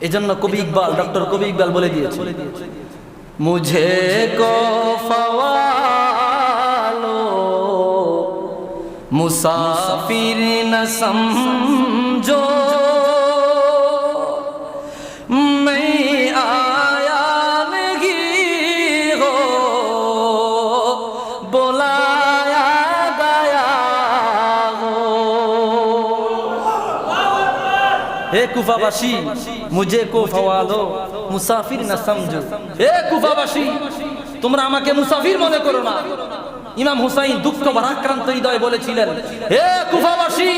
এজন্য কবি ইকবাল ডক্টর কবি ইকবাল বলে দিয়েছে মুঝে মুসাফির হে কুফাবাসী মুঝে কো ফওয়াদো মুসাফির না সমঝো হে কুফাবাসী তোমরা আমাকে মুসাফির মনে করো না ইমাম হুসাইন দুঃখ ভারাক্রান্ত হৃদয় বলেছিলেন হে কুফাবাসী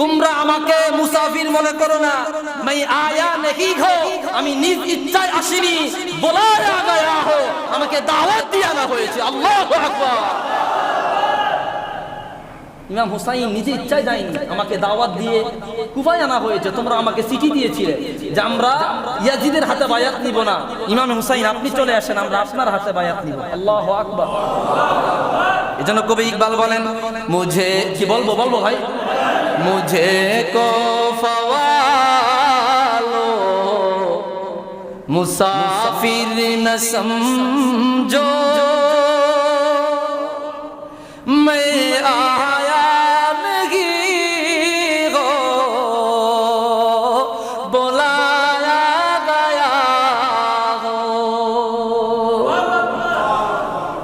তোমরা আমাকে মুসাফির মনে করো না মাই আয়া নেহি হো আমি নিজ ইচ্ছায় আসিনি বলায়া গয়া হো আমাকে দাওয়াত দিয়ে আনা হয়েছে আল্লাহু আকবার ইমাম হুসাইন নিজে ইচ্ছায় যায়নি। আমাকে দাওয়াত দিয়ে কুফায় আনা হয়েছে, তোমরা আমাকে চিঠি দিয়েছিলে যে আমরা ইয়াজিদের হাতে বায়াত নিব না। ইমাম হুসাইন, আপনি চলে আসেন, আমরা আপনার হাতে বায়াত নিব। আল্লাহ আকবার। এই জন্য কবি ইকবাল বলেন, মুঝে কি বলব বলব ভাই? মুঝে কো মুসাফির ন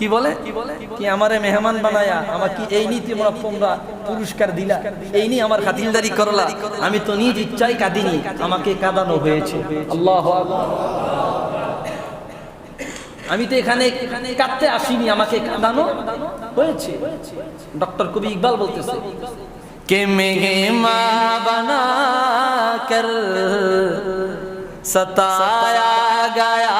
কি বলে? কি আমারে মেহমান বানায়া, আমাকে এই নিয়ে তোমরা তোমরা পুরস্কার দিলা, এই নিয়ে আমার খাতিলদারি করলা। আমি তো নিজ ইচ্ছাই কাঁদিনি, আমাকে কাঁদানো হয়েছে। আল্লাহ আমি তো এখানে কাঁদতে আসিনি, আমাকে কাঁদানো হয়েছে। ডক্টর কবি ইকবাল বলতেছে, কে মেঘে মা বানা কর, সতায়া গায়া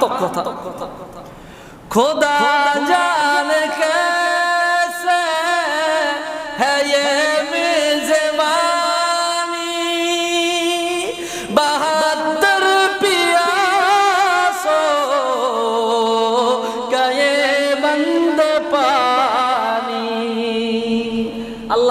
মারাত্মক কথা খোদা জানে কেসে হ্যাঁ বাহাত্তর পিয়াসো গায়ে বন্ধ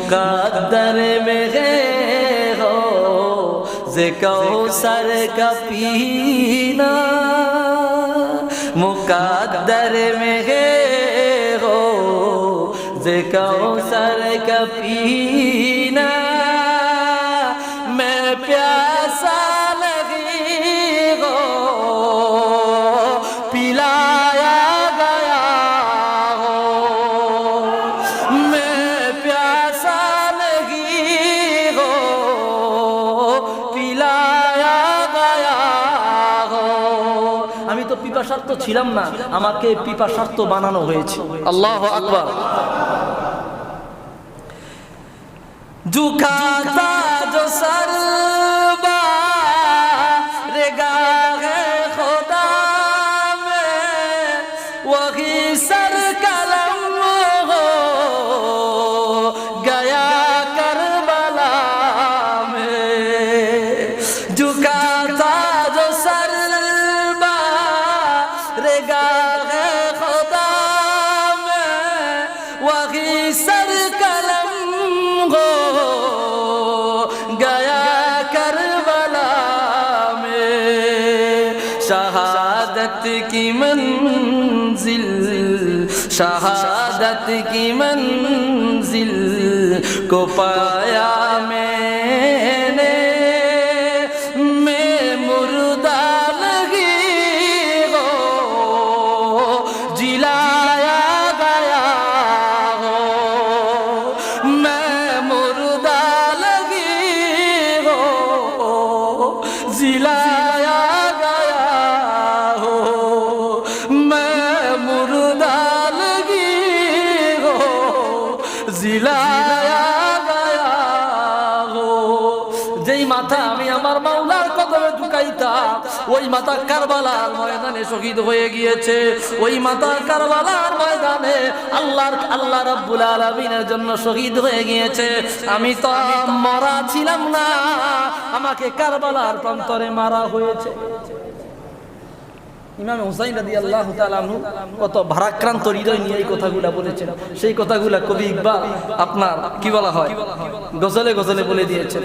मुकद्दर में है हो जे कौसर का पीना मुकद्दर में है हो जे कौसर का पीना मैं प्यासा তো পিপাসার্থ ছিলাম না আমাকে পিপাসার্থ বানানো হয়েছে। আল্লাহ আকবর। জুকাতা शहादत की मंजिल शहादत की मंजिल को पाया मैंने मैं मुर्दा लगी हो जिलाया गया हो मैं मुर्दा लगी हो जिलाया যেই মাথা আমি আমার মাওলার কদমে ঢুকাইতাম, ওই মাথা কারবালার ময়দানে শহীদ হয়ে গিয়েছে। ওই মাথা কারবালার ময়দানে আল্লাহর, আল্লাহ রাব্বুল আলামিনের জন্য শহীদ হয়ে গিয়েছে। আমি তো মরা ছিলাম না, আমাকে কারবালার প্রান্তরে মারা হয়েছে। ইমাম হুসাইন রাদি আল্লাহ তালু কত ভারাক্রান্ত হৃদয় নিয়ে এই কথাগুলা বলেছেন। সেই কথাগুলা কবি ইকবাল আপনার কি বলা হয়? গজলে গজলে বলে দিয়েছেন।